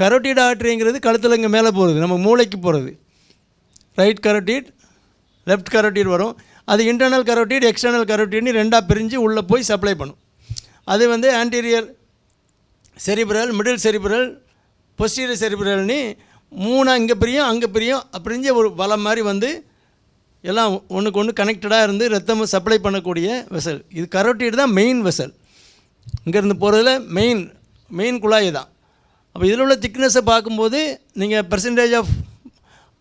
Carotid ஆர்ட்ரிங்கிறது கழுத்தில் இங்கே மேலே போகிறது நம்ம மூளைக்கு போகிறது ரைட் கரோட்டிட் லெஃப்ட் கரோட்டிட் வரும். அது இன்டர்னல் கரோட்டிட் எக்ஸ்டர்னல் கரோட்டிட்னு ரெண்டாக பிரிஞ்சு உள்ளே போய் சப்ளை பண்ணும். அது வந்து anterior cerebral middle cerebral posterior செரிபுரல்னு மூணாக இங்கே பிரியும் அங்கே பிரியும். பிரிஞ்ச ஒரு வலம் மாதிரி வந்து எல்லாம் ஒன்றுக்கு ஒன்று கனெக்டடாக இருந்து ரத்தம் சப்ளை பண்ணக்கூடிய வெசல் இது கரோட்டிட் தான் மெயின் வெசல் இங்கேருந்து போகிறதுல மெயின் மெயின் குழாய் தான். அப்போ இதில் உள்ள திக்னஸை பார்க்கும்போது நீங்கள் பெர்சன்டேஜ் ஆஃப்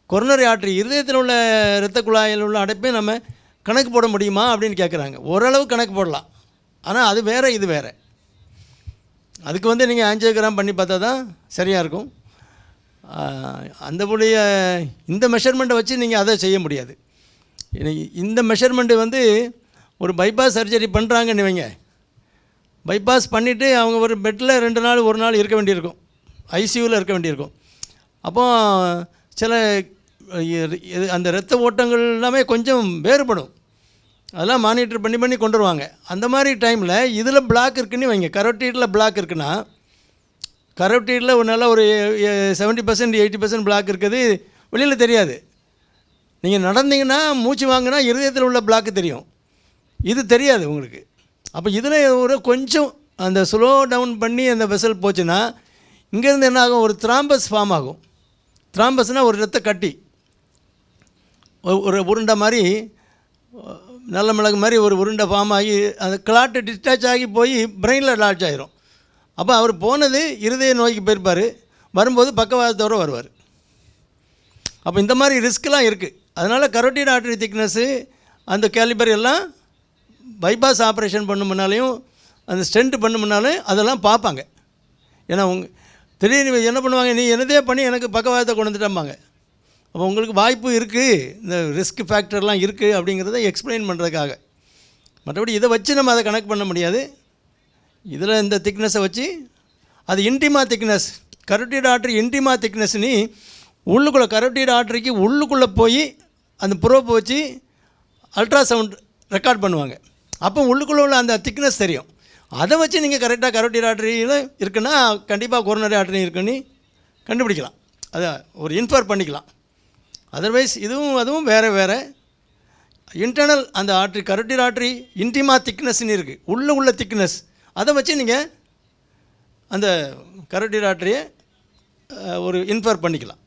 கொரோனரி ஆற்றி இருதயத்தில் உள்ள இரத்த குழாயில் உள்ள அடைப்பையும் நம்ம கணக்கு போட முடியுமா அப்படின்னு கேட்குறாங்க ஓரளவு கணக்கு போடலாம். ஆனால் அது வேறு இது வேறு. அதுக்கு வந்து நீங்கள் ஆஞ்சியோகிராம் பண்ணி பார்த்தா தான் சரியாக இருக்கும். அந்தபடிய இந்த மெஷர்மெண்ட்டை வச்சு நீங்கள் அதை செய்ய முடியாது. இனி- இந்த மெஷர்மெண்ட்டு வந்து ஒரு பைபாஸ் சர்ஜரி பண்ணுறாங்கன்னு வைங்க. பைபாஸ் பண்ணிவிட்டு அவங்க ஒரு பெட்டில் ரெண்டு நாள் ஒரு நாள் இருக்க வேண்டியிருக்கும். ஐசியூவில் இருக்க வேண்டியிருக்கும். அப்போ சில அந்த இரத்த ஓட்டங்கள் எல்லாமே கொஞ்சம் வேறுபடும். அதெல்லாம் மானிட்டர் பண்ணி பண்ணி கொண்டு வருவாங்க. அந்த மாதிரி டைமில் இதில் பிளாக் இருக்குன்னு வைங்க. கரோட்டீடில் பிளாக் இருக்குன்னா கரோட்டீடில் ஒரு நல்லா ஒரு seventy percent eighty percent plaque இருக்குது. வெளியில் தெரியாது. நீங்கள் நடந்தீங்கன்னா மூச்சு வாங்கினா இருதயத்தில் உள்ள பிளாக்கு தெரியும். இது தெரியாது உங்களுக்கு. அப்போ இதில் ஒரு கொஞ்சம் அந்த ஸ்லோ டவுன் பண்ணி அந்த வெசல் போச்சுன்னா இங்கேருந்து என்ன ஆகும்? ஒரு த்ராம்பஸ் ஃபார்ம் ஆகும். த்ராம்பஸ்னால் ஒரு ரத்த கட்டி. ஒரு- ஒரு உருண்டை மாதிரி நல்ல மிளகு மாதிரி ஒரு உருண்டை ஃபார்ம் ஆகி அந்த கிளாட்டு டிஸ்டாச் ஆகி போய் பிரெயினில் லாட்ச் ஆகிரும் அப்போ அவர் போனது இருதய நோய்க்கு போயிருப்பார். வரும்போது பக்கவாதத்தோடு வருவார். அப்போ இந்த மாதிரி ரிஸ்க்லாம் இருக்குது அதனால் கரோட்டிட் ஆர்டரி திக்னஸ்ஸு அந்த கேலிபர் எல்லாம் பைபாஸ் ஆப்ரேஷன் பண்ண முன்னாலேயும் அந்த ஸ்டென்ட் பண்ண முன்னாலும் அதெல்லாம் பார்ப்பாங்க. ஏன்னா உங்கள் திடீர்னு என்ன பண்ணுவாங்க நீ என்னதே பண்ணி எனக்கு பக்கவாதத்தை கொண்டு வந்துட்டம்பாங்க. அப்போ உங்களுக்கு வாய்ப்பு இருக்குது இந்த ரிஸ்க் ஃபேக்டர்லாம் இருக்குது அப்படிங்கிறத எக்ஸ்பிளைன் பண்ணுறதுக்காக மற்றபடி இதை வச்சு நம்ம அதை கனெக்ட் பண்ண முடியாது. இதில் இந்த திக்னஸை வச்சு அது intima thickness carotid artery intima திக்னஸ்னு உள்ளுக்குள்ளே கரோட்டிட் ஆர்டரிக்கு உள்ளுக்குள்ளே போய் அந்த ப்ரோப்பை வச்சு அல்ட்ராசவுண்ட் ரெக்கார்ட் பண்ணுவாங்க. அப்போ உள்ளுக்குள்ளே உள்ள அந்த திக்னஸ் தெரியும். அதை வச்சு நீங்கள் கரெக்டாக கரோட்டிட் ஆர்டரியில் இருக்குன்னா கண்டிப்பாக கொரோனரி ஆர்டரி இருக்குன்னு கண்டுபிடிக்கலாம். அதை ஒரு இன்ஃபர் பண்ணிக்கலாம். அதர்வைஸ் இதுவும் அதுவும் வேறு வேறு. இன்டர்னல் அந்த ஆட்ரி கரோட்டிட் ஆட்ரி இன்டிமா திக்னஸ்ன்னு இருக்குது உள்ளே உள்ள திக்னஸ் அதை வச்சு நீங்கள் அந்த கரோட்டிட் ஆட்ரியை ஒரு இன்ஃபர் பண்ணிக்கலாம்.